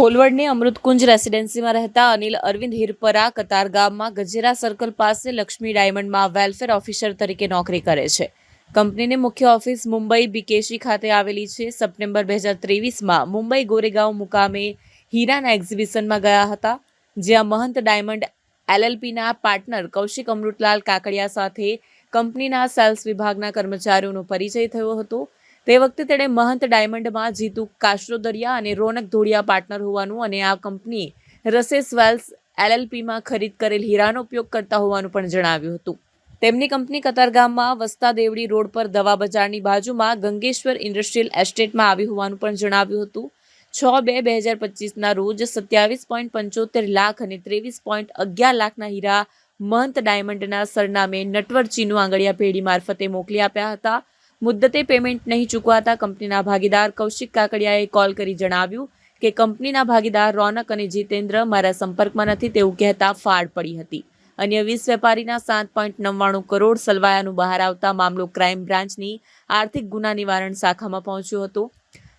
ખોલવડની અમૃતકુંજ રેસિડેન્સીમાં રહેતા અનિલ અરવિંદ હિરપરા કતારગામમાં ગજેરા સર્કલ પાસે લક્ષ્મી ડાયમંડમાં વેલફેર ઓફિસર તરીકે નોકરી કરે છે. કંપનીની મુખ્ય ઓફિસ મુંબઈ બીકેશી ખાતે આવેલી છે. સપ્ટેમ્બર બે હજાર ત્રેવીસમાં મુંબઈ ગોરેગાંવ મુકામે હીરાના એક્ઝિબિશનમાં ગયા હતા, જ્યાં મહંત ડાયમંડ એલએલપીના પાર્ટનર કૌશિક અમૃતલાલ કાકડિયા સાથે કંપનીના સેલ્સ વિભાગના કર્મચારીઓનો પરિચય થયો હતો. તે વખતે તેણે મહંત ડાયમંડમાં જીતુ કાશ્રોદરિયા અને રોનક ધોળિયા પાર્ટનર હોવાનું અને આ કંપની રસેસ વેલ્સ એલએલપીમાં ખરીદ કરેલ હીરાનો ઉપયોગ કરતા હોવાનું પણ જણાવ્યું હતું. તેમની કંપની કતારગામમાં વસ્તા દેવડી રોડ પર દવા બજારની બાજુમાં ગંગેશ્વર ઇન્ડસ્ટ્રીયલ એસ્ટેટમાં આવી હોવાનું પણ જણાવ્યું હતું. છ બે બે હજાર પચીસના રોજ સત્યાવીસ પોઈન્ટ પંચોતેર લાખ અને ત્રેવીસ પોઈન્ટ અગિયાર લાખના હીરા મહંત ડાયમંડના સરનામે નટવર ચીનુ આંગળીયા પેઢી મારફતે મોકલી આપ્યા હતા. મુદ્દતે પેમેન્ટ નહીં ચૂકવાતા કંપનીના ભાગીદાર કૌશિક કાકડિયાએ કોલ કરી જણાવ્યું કે કંપનીના ભાગીદાર રોનક અને જીતેન્દ્ર મારા સંપર્કમાં નથી તેવું કહેતા ફાડ પડી હતી. અન્ય વીસ વેપારીના સાત પોઈન્ટ નવ્વાણું કરોડ સલવાયાનું બહાર આવતા મામલો ક્રાઇમ બ્રાન્ચની આર્થિક ગુના નિવારણ શાખામાં પહોંચ્યો હતો.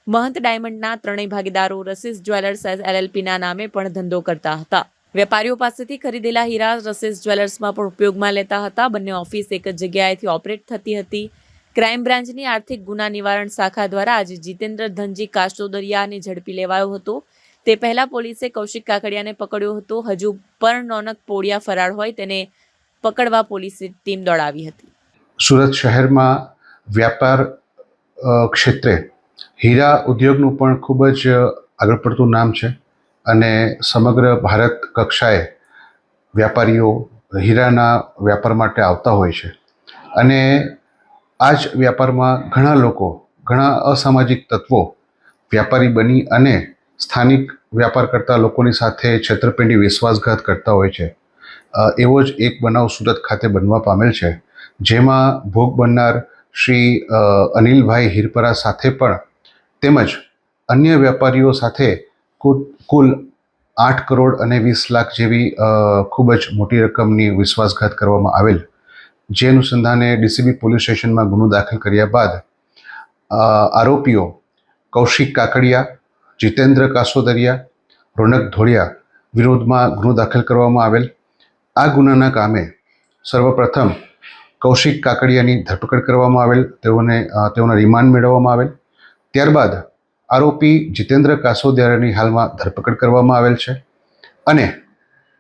મહંત ડાયમંડના ત્રણેય ભાગીદારો રસીસ જ્વેલર્સ એલએલપીના નામે પણ ધંધો કરતા હતા. વેપારીઓ પાસેથી ખરીદેલા હીરા રસીસ જ્વેલર્સમાં પણ ઉપયોગમાં લેતા હતા. બંને ઓફિસ એક જ જગ્યાએથી ઓપરેટ થતી હતી. ક્રાઇમ બ્રાન્ચની આર્થિક ગુના નિવારણ શાખા દ્વારા આજે જીતેન્દ્ર ધનજી કાસ્ટોદરિયાને ઝડપી લેવાયો હતો. તે પહેલા પોલીસે કૌશિક કાકડિયાને પકડ્યો હતો. હજુ પણ નોનક પોડિયા ફરાર હોય તેને પકડવા પોલીસે ટીમ દોડાવી હતી. સુરત શહેરમાં વ્યાપાર ક્ષેત્રે હીરા ઉદ્યોગનું પણ ખૂબ જ આગળ પડતું નામ છે અને સમગ્ર ભારત કક્ષાએ વ્યાપારીઓ હીરાના વ્યાપાર માટે આવતા હોય છે. અને આ જ વ્યાપારમાં ઘણા લોકો, ઘણા અસામાજિક તત્વો વ્યાપારી બની અને સ્થાનિક વ્યાપાર કરતા લોકોની સાથે છેતરપિંડી, વિશ્વાસઘાત કરતા હોય છે. એવો જ એક બનાવ સુરત ખાતે બનવા પામેલ છે, જેમાં ભોગ બનનાર શ્રી અનિલભાઈ હિરપરા સાથે પણ તેમજ અન્ય વેપારીઓ સાથે કુલ આઠ કરોડ અને વીસ લાખ જેવી ખૂબ જ મોટી રકમની વિશ્વાસઘાત કરવામાં આવેલ જે અનુસંધાને ડીસીબી પોલીસ સ્ટેશનમાં ગુનો દાખલ કર્યા બાદ આરોપીઓ કૌશિક કાકડિયા, જીતેન્દ્ર કાસોદરિયા, રોનક ધોળિયા વિરોધમાં ગુનો દાખલ કરવામાં આવેલ. આ ગુનાના કામે સર્વપ્રથમ કૌશિક કાકડિયાની ધરપકડ કરવામાં આવેલ, તેઓને તેઓના રિમાન્ડ મેળવવામાં આવેલ. ત્યારબાદ આરોપી જીતેન્દ્ર કાસોદિયાની હાલમાં ધરપકડ કરવામાં આવેલ છે. અને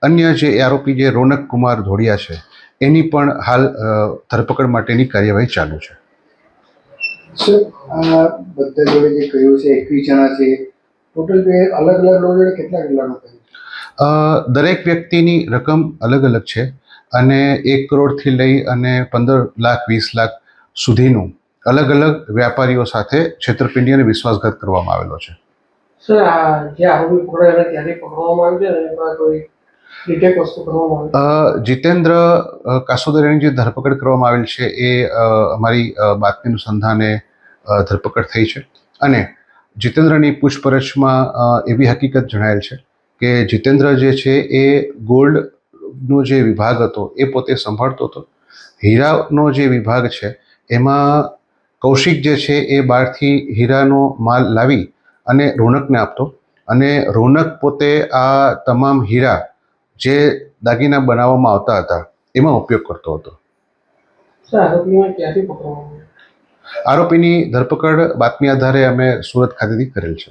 અન્ય જે આરોપી જે રોનક કુમાર ધોળિયા છે એની પણ હાલ ધરપકડ માટેની કાર્યવાહી ચાલુ છે. બધા જોડે જે કહ્યું છે એકવીસ જણા છે ટોટલ બે અલગ અલગ લોકો જોડે કેટલા કેટલાનું કહ્યું દરેક વ્યક્તિની રકમ અલગ અલગ છે અને એક કરોડથી લઈ અને પંદર લાખ વીસ લાખ સુધીનું અલગ અલગ વ્યાપારીઓ સાથે છેતરપિંડી અને વિશ્વાસઘાત કરવામાં આવેલો છે. સર આ જે આરોપી પકડાયેલા ત્યાંથી પકડવામાં આવ્યું છે? એમાં કોઈ જીતેન્દ્ર કાસોદરિયાની જે ધરપકડ કરવામાં આવેલ છે એ અમારી બાતમી અનુસંધાને ધરપકડ થઈ છે. અને જીતેન્દ્રની પૂછપરછમાં એવી હકીકત જણાયેલ છે કે જીતેન્દ્ર જે છે એ ગોલ્ડનો જે વિભાગ હતો એ પોતે સંભાળતો હતો. હીરાનો જે વિભાગ છે એમાં કૌશિક જે છે એ બહારથી હીરાનો માલ લાવી અને રોનકને આપતો. અને રોનક પોતે આ તમામ હીરા જે દાગીના બનાવવામાં આવતા હતા એમાં ઉપયોગ કરતો હતો. આરોપીની ધરપકડ બાતમી આધારે અમે સુરત ખાતેથી કરેલ છે.